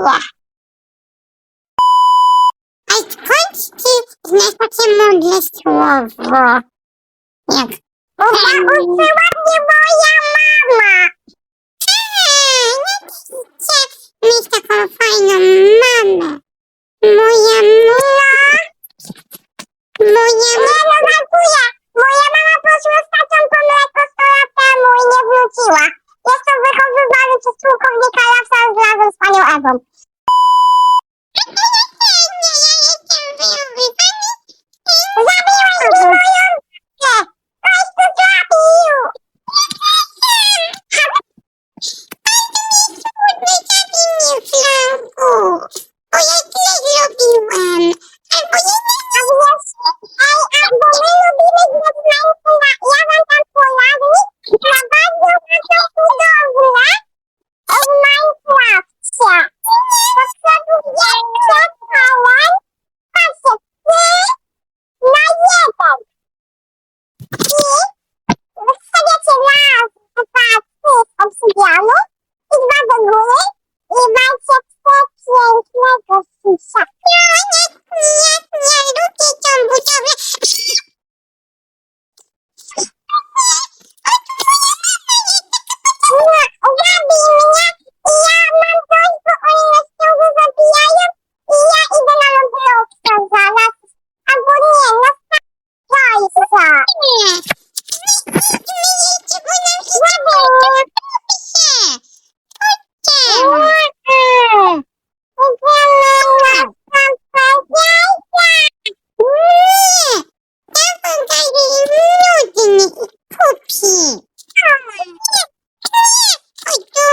зло. А й кончики знаєш таке мудрі слово. Як Та усила мені моя мама. А, ну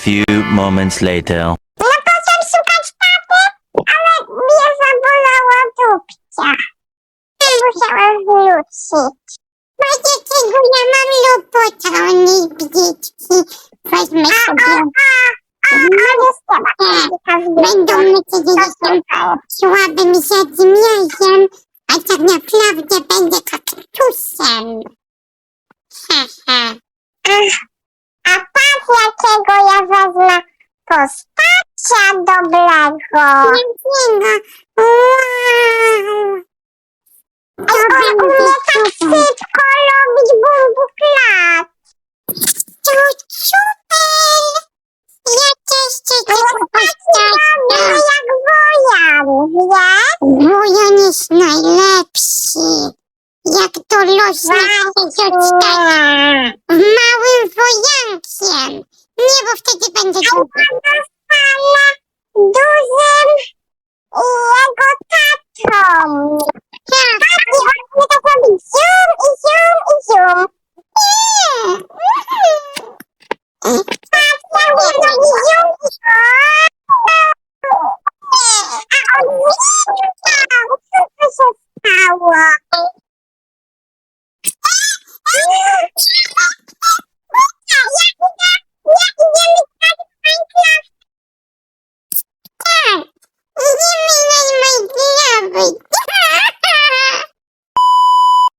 Few moments later. No poszłam szukać taty, ale mnie zabolała dupcia. Musiałam wrócić. Macie czego ja mam lobotrony brzydki. Weźmy sobie. Będą że jestem słabym zaćmiarzem, a tak naprawdę będę kaktusem. Hehe. A patrz jakiego ja wezmę postacia dobrego. Jakiego? Wow. A on umie tak szybko robić bumbuklat. To super. Ja też chcę taką postać. jak Wojan, wiesz? Wojan jest najlepszy. Jak to lośnie się zostać małym wojankiem. Nie, bo wtedy będzie długo. Została dużym legotatą. Tak. tak, i on tak robi zium i zium i zium. Nie! Patrz, jak on robi zium.